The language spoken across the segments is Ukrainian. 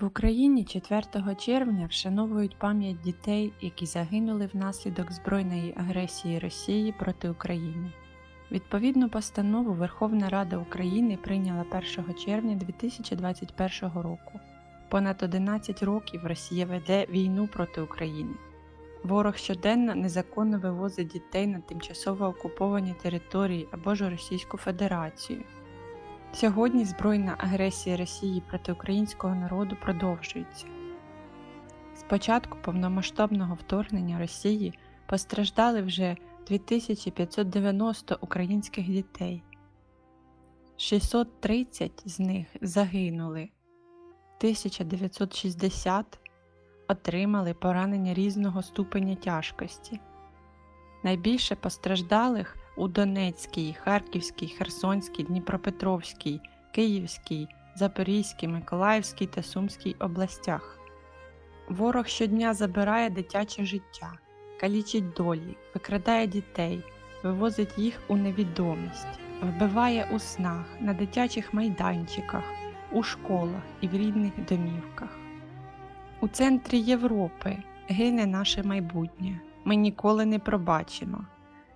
В Україні 4 червня вшановують пам'ять дітей, які загинули внаслідок збройної агресії Росії проти України. Відповідну постанову Верховна Рада України прийняла 1 червня 2021 року. Понад 11 років Росія веде війну проти України. Ворог щоденно незаконно вивозить дітей на тимчасово окуповані території або ж у Російську Федерацію. Сьогодні збройна агресія Росії проти українського народу продовжується. З початку повномасштабного вторгнення Росії постраждали вже 2590 українських дітей. 630 з них загинули, 1960 отримали поранення різного ступеня тяжкості. Найбільше постраждалих у Донецькій, Харківській, Херсонській, Дніпропетровській, Київській, Запорізькій, Миколаївській та Сумській областях. Ворог щодня забирає дитяче життя, калічить долі, викрадає дітей, вивозить їх у невідомість, вбиває у снах, на дитячих майданчиках, у школах і в рідних домівках. У центрі Європи гине наше майбутнє. Ми ніколи не пробачимо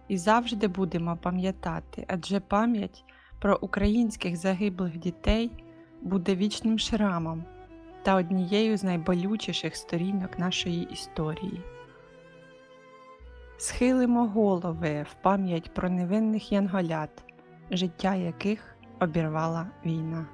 і завжди будемо пам'ятати, адже пам'ять про українських загиблих дітей буде вічним шрамом та однією з найболючіших сторінок нашої історії. Схилимо голови в пам'ять про невинних янголят, життя яких обірвала війна.